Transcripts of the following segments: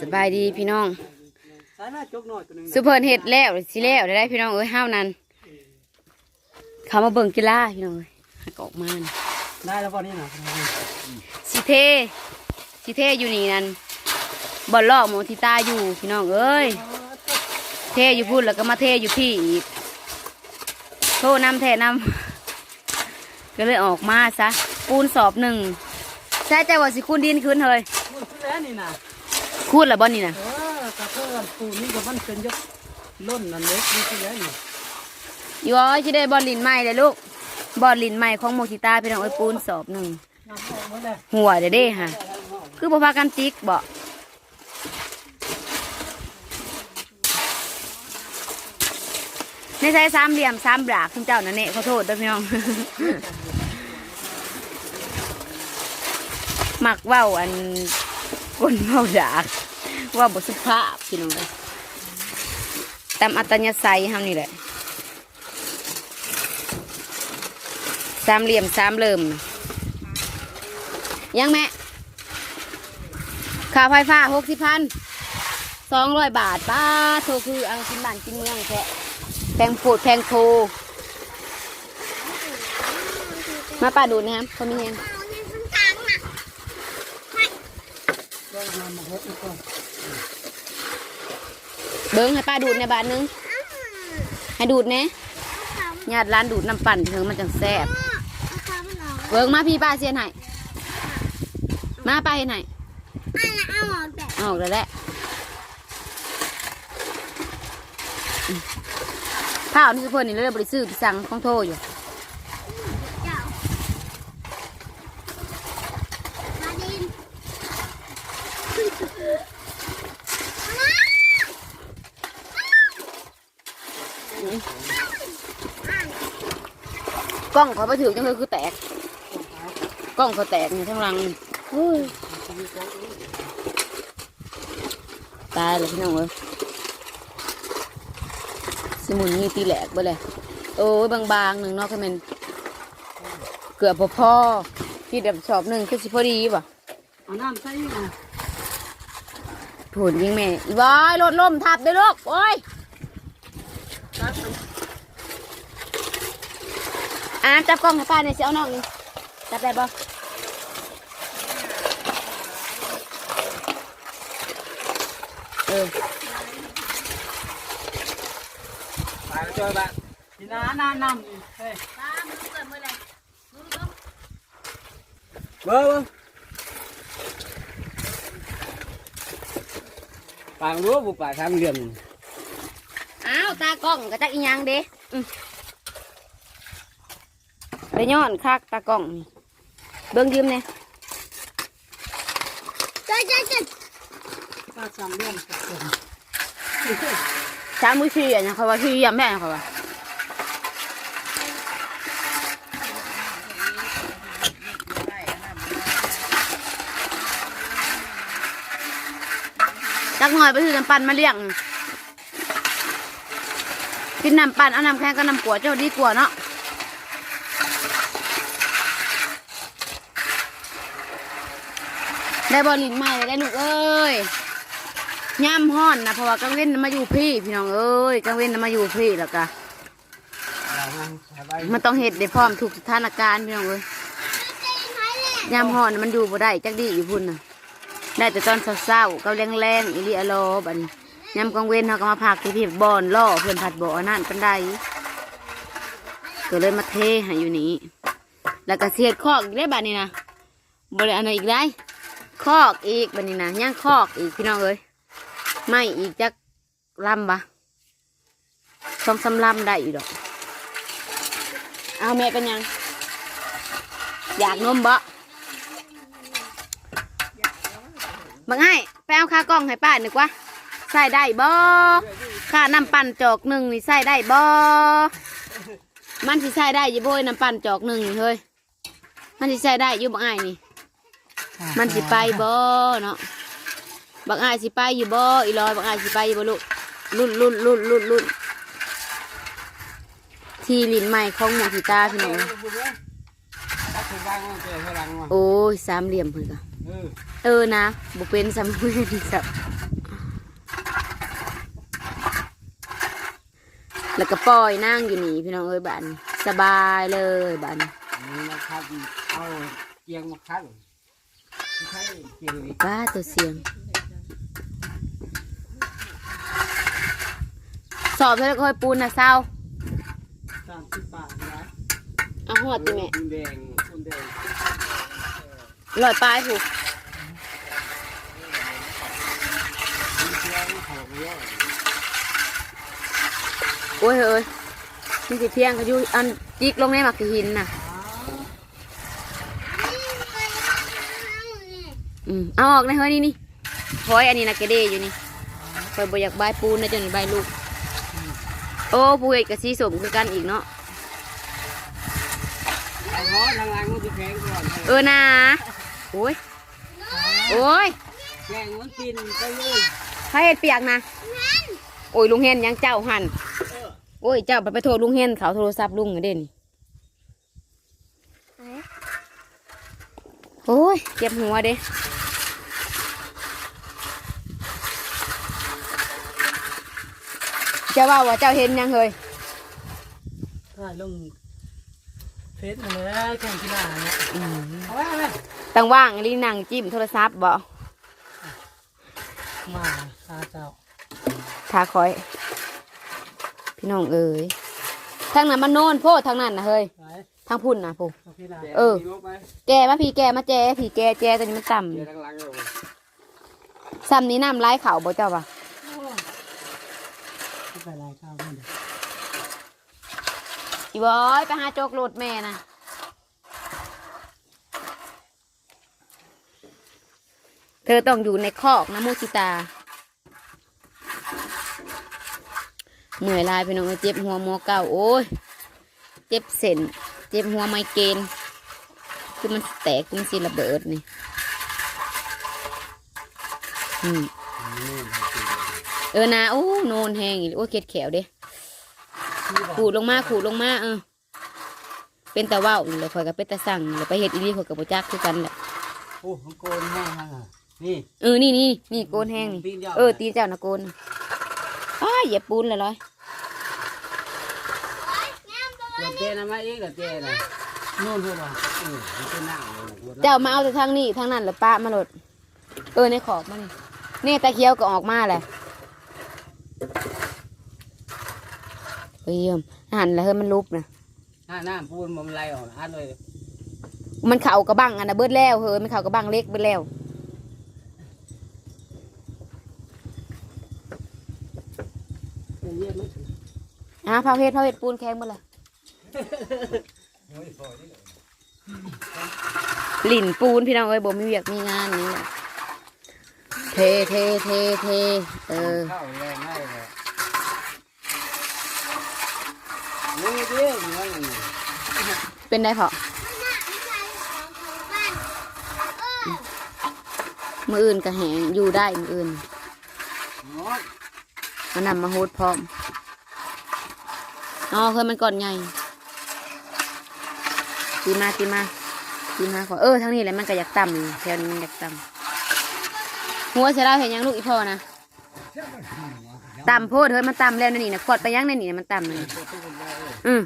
สบายดีพี่น้อง สายหน้าจกหน่อยตัวหนึงสุเพิ่นเฮ็ดแล้วสิแล้วได้พี่น้องเอ้ยห้าวนั้นเขามาเบิ่งกีฬาพี่น้องเอ้ยหักออกมาน่ะได้แล้วป่ะนี่นะสิเทสิเทอยู่นี่นั่นบ่ลอกหมองที่ตาอยู่พี่น้องเอ้ยเทอยู่พูดแล้วก็มาเทอยู่พี่อีกโทษน้ำแทน้ำก็เลยออกมาซะปูนสอบหนึ่งใช่ใจว่าสิคูนดินคืนเฮ้ยพูดแล้วนี่นะ คูนละบ่นี่นะเออกระเพื่อมปูนี่ก็มันเป็นยกล้นนั่นเล็กนี่คือแล้วนี่อยู่อ้อยที่ได้บอลลินใหม่เลยลูกบอลลินใหม่ของโมชิตาพี่น้องเอ้ยปูนสอบหนึ่งน้ำออกหมดเลยหัวเด้เด้ฮะคือบ่พากันจิกบ่ในใช้สามเหลี่ยมสามบลากคุณเจ้านั่นเองขอโทษด้วยพี่น้องมักเว้าอันกลเว้าดากเว่าบสุภาพพี่น้องเลยตามอัตยาศัยเฮานี่แหละสามเหลี่ยมสามเหลิมยังแม่ค่าไฟฟ้าหกสิบพันสองร้อยบาทป้าโทรคือเอากินบ้านกินเมืองแค่แพงปูดแพงโทมาป้าดูนะครับเขามีเองก็นำมาหกอีกก่อน เบิ้งให้ป้าดูดในบาทนึง ให้ดูดเนะญาติร้านดูดน้ำปั่นเถิงมันจังแซ่บเบิ้งมาพี่ป้าเสียนให้มาป้าเห็นให้เอาออกแล้วแหละอืมข้าวนี่คือเพิ่นนี่เลยบริซื้อไปสั่งของโทรอยู่ กล้องเขาไปถือจังเลยคือแตก กล้องเขาแตกนี่ทั้งหลังนี่เฮ้ยตายเลยพี่น้องเอ้ยสมุนนี่ตีแหลกไปเลยโอ้ยบางๆหนึ่งเนาะคือมันเกือบพอพอที่เดับชอบหนึ่งคือสิพอดีป่ะเอาน้ำใส่อีกนะผุนยิงแม่อีบอยรถล่มทับเด้อลูกโอ้ยตัด อ่าจับกล้องให้ป้าหน่อยสิเอาน้องนี่จับได้บ่เออไปแล้วจอยบ้านทีน้าน้ำน้ำนี่เฮ้ยเบิ้งเบิ้งปางรั้วบุกป่าทางเหลี่ยมอ้าวตากล้องก็จักอีหยังเด้อืม ไปย้อนคักตากล้องนี่เบิ่งยืมเนี่ยปลาสามเหลี่ยมกับผมช้างมือชี้อะนะเขาว่าชี้อะแม่เขาว่าจักหน่อยไปซื้อน้ำปั่นมาเลี้ยงกินน้ำปั่นเอาน้ำแข็งกับน้ำกัวเจ้าดีกว่าเนาะ ได้บอลลินใหม่ได้ลูกเอ้ยย่ำห้อนนะเพราะว่ากลางเว้นมาอยู่พี่ พี่น้องเอ้ยกลางเว้นมาอยู่พี่แล้วก็มันต้องเห็ดได้พร้อมถูกสถานการณ์พี่น้องเอ้ยย่ำห้อนมันอยู่บ่ได้จักดีอยู่พุ่นน่ะได้แต่ตอนเศร้าๆก็แรงๆอีลีอโลบันยำกลางเว้นเขาก็มาพักที่พี่บอนล่อเพื่อนผัดบ่อนั่นกันได้ก็เลยมาเทให้อยู่นี่แล้วก็เสียดคอกอีกได้บัดนี้นะบริอันไหนอีกได้ คอกอีกบัดนี้นะย่างคอกอีกพี่น้องเอ้ยไม่อีกจักลำบะสองสามลำได้อยู่ดอกเอาแม่เป็นยัง อยากนมบ่บังไห้ไปเอาค่ากล้องให้ป้าหนึ่งวะใส่ได้บ่ค่าน้ำปั่นจอกหนึ่งนี่ใส่ได้บ่มันสิใส่ได้ยี่โบยน้ำปั่นจอกหนึ่งนี่เฮ้ยมันสิใส่ได้อยู่บังไห้นี่ มันสิไปบ่เนาะบังอายสิไปอยู่บ่อีลอยบังอายสิไปอยู่บ่ลูกลุ่นลุ่นลุ่นลุ่นลุ่นที่ลิ้นใหม่ของหมูสีตาพี่น้องโอ้ยสามเหลี่ยมเพื่อนกันเออนะบุเป็นสามเหลี่ยมสับแล้วก็ปล่อยนั่งอยู่นี่พี่น้องเอ้ยบ้านสบายเลยบ้านนี่นะครับเอาเตียงมาคัด ป้าตัวเสียง สอบเธอแล้วก็ค่อยปูนนะเศร้าสามสิบบาทนะเอาหอดดิแม่คุณแดงคุณแดงลอยปลายผูกโอ้ยเฮ้ยนี่สิเพียงก็อยู่อันจิกลงในหมักหินน่ะ อืมเอาออกนะเฮ้ยนี่นี่พอยอันนี้นะแกเดอยู่นี่คอยบอยากใบปูนนะจนใบลูก โอ้ปูเอกกับสีสมคือกันอีกเนาะไอ้หอหนจะแข็งก่อนเออนะโอ้ยโอ้ยแกงมันกินไปเลยพระเห็ดเปียกนะโอ้ยลุงเฮนยังเจ้าหันโอ้ยเจ้าไปไปโทรลุงเฮนเขาโทรศัพท์ลุงเด่นโอ้ยเจ็บหัวเด้ เจ้าว่าว่าเจ้าเห็นยังเฮ้ยถ่ายลงเฟซมาแล้วแข่งกีฬาเนี่ยเอาไว้เอาไว้ตั้งว่างอันนี้นั่งจิ้มโทรศัพท์บ่มาซาเจ้าทาคอย พี่น้องเอ๋ยทางนั้นมันโน่นโพดทางนั้นนะเฮ้ยไปทางพุ่นนะพู เอากีฬาเออลงไปแกมาพี่แกมาแจพี่แกแจตัวนี้มันต่เดี๋ยวทางหลังเลยำซ้ำนี้น้ำไหลเข่าบ่เจ้าปะ ไปลายข้าวมันเดี๋ยวอีบอยไปหาโจกโหลดแม่นะเธอต้องอยู่ในคอกนะมุสิตาเหนื่อยลายพี่น้องเอ้ยเจ็บหัวหมอเก่าโอ้ยเจ็บเส้นเจ็บหัวไมเกรนคือมันแตกมันสิระเบิดนี่อืม เออนะโอ้โนนแหงอีกโอ้ยเข็ดแขวเด้ขูดลงมาขูดลงมาเออเป็นตะว่าวนี่แหละข่อยกับเป็นตะสั่งนี่แหละไปเฮ็ดอีนี่ข่อยกับบ่จักคือกันแหละโอ้ของโกนแห้งฮะนี่เออนี่นี่นี่โกนแห้งนี่ตีนยาวเออตีนเจ้านะโกนน่ะอ้ายเหยียบปูนเลยร้อยเดี๋ยวเจนะมาเองเดี๋ยวเจนะนู่นหัวบ่เออมันเป็นหน้าเลยเจ้ามาเอาแต่ทางนี้ทางนั้นแล้วป้ามาโหลดเออในขอบมันนี่ตะเคียวก็ออกมาแหละ เฮ้ยเยี่ยมหันแล้วเฮ้ยมันลุบนะหน้าหน้าปูนมันไหลออกอันเลยมันเข่ากระบังอันนะเบิดแล้วเฮ้ยมันเข่ากระบังเล็กเบิดแล้วเยี่ยมไหมอะพาเพชรพาเพชรปูนแข็งหมดเลยหลินปูนพี่น้องเอ้ยบ่มีเวียกมีงานนี่แหละเทเทเทเทเออ เข้าแรงได้เลยนี่เดียวมัน เป็นได้เพาะมืออื่นก็แหงอยู่ได้มืออื่นมันนำมาโฮดพร้อมอ๋อเคยมันก่อนใหญ่ตีมาตีมาตีมาขอเออทางนี้แหละมันก็อยากต่ำแถวนี้มันอยากต่ำหัวเสียแล้วเห็นยังลูกอีพ่อนะต่ำโพดเฮ้ยมันต่ำแล้วนั่นนี่นะขวดไปยังนั่นนี่นะมันต่ำเลยอืม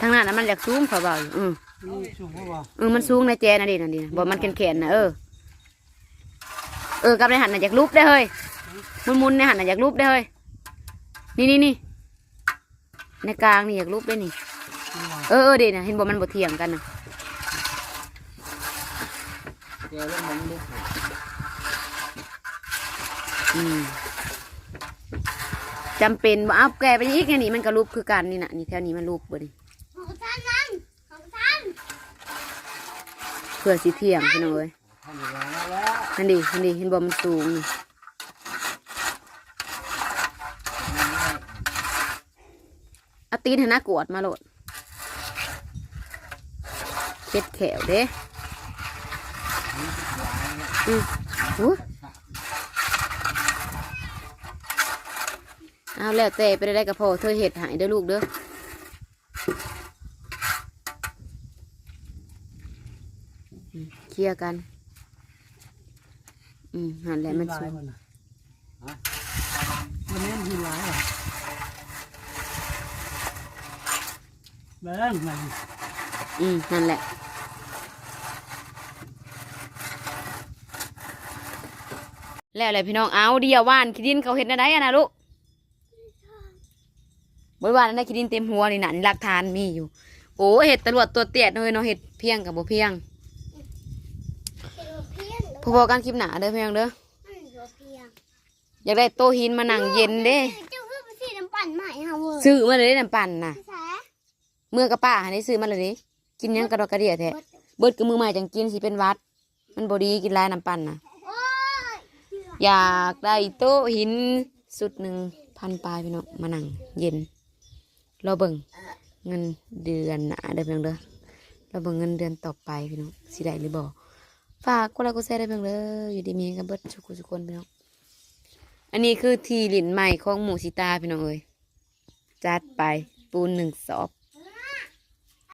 ทางนั้นนะมันอยากสูงเขาเบาอยู่อืมนี่สูงหัวบ่เออมันสูงนะแจนะดินะดินะบอกมันแขนๆนะเออเออกำในหันน่ะอยากรูปได้เฮ้ยมุนๆในหันน่ะอยากรูปได้เฮ้ยนี่นี่นี่ในกลางนี่อยากรูปได้นี่ เออเออเดี๋ยวนะเห็นบอกมันบทเถียงกันนะเจอแล้วมันลุกอืม จำเป็นว่าเอาแกไปอีกไงนี่มันก็รูปคือกันนี่นะนี่แถวนี้มันรูปบ่นี่เพื่อสิเถียงพี่น้องเอ้ยทำอย่างนั้นแล้วนั่นดินั่นดิเห็นบอกมันสูงนี่เอาตีนให้หน้ากวดมาโหลดเช็ดแขวเด้อืมอู้ เอาแล้วแต่ไปได้กับพ่อเธอเห็ดหายเด้อลูกเด้ออืมเคลียร์กัน อืมหันแหละมันสูงลายน่ะวันนี้มันหินร้ายเหรอเบิ้งมันอืมนั่นแหละแล้วอะไรพี่น้องเอาเดียวว่านขี้ดินเขาเห็ดอะไรอะนะลูก บริวารนั่นได้ขี้ดินเต็มหัวนี่นะนี่หลักฐานมีอยู่ โอ้เห็ดตำรวจตัวเตี้ยเนยเนาะเห็ดเพียงกับบ่เพียงเพียงพอๆกันคลิปหนาเด้อเพียงเด้อไม่เหลือเพียงอยากได้โต๊ะหินมานั่งเย็นเด้เจ้าเพื่อไปซื้อน้ำปั่นใหม่ค่ะเวอร์ซื้อมาเลยน้ำปั่นน่ะพี่แสเมื่อกระป้าหันได้ซื้อมาเลยดิกินหยังกระดอกกระเดียแท้เบิดกับมือใหม่จังกินสิเป็นหวัด มันบดีกินหลายน้ำปั่นน่ะโอ้ยอยากได้โต๊ะหินสุดหนึ่งพันปลายพี่น้องมานั่งเย็น เราเบิ่งเงินเดือนหนาเด้อพี่น้องเด้อเราเบิ่งเงินเดือนต่อไปพี่น้องสิได้หรือบ่ฝากกดไลค์กดแชร์ได้เพียงเด้ออยู่ดีมีกันเบิดทุกคนทุกคนพี่น้องอันนี้คือทีหลินใหม่ของหมูสิตาพี่น้องเอ้ยจัดไปปูนหนึ่งซอบ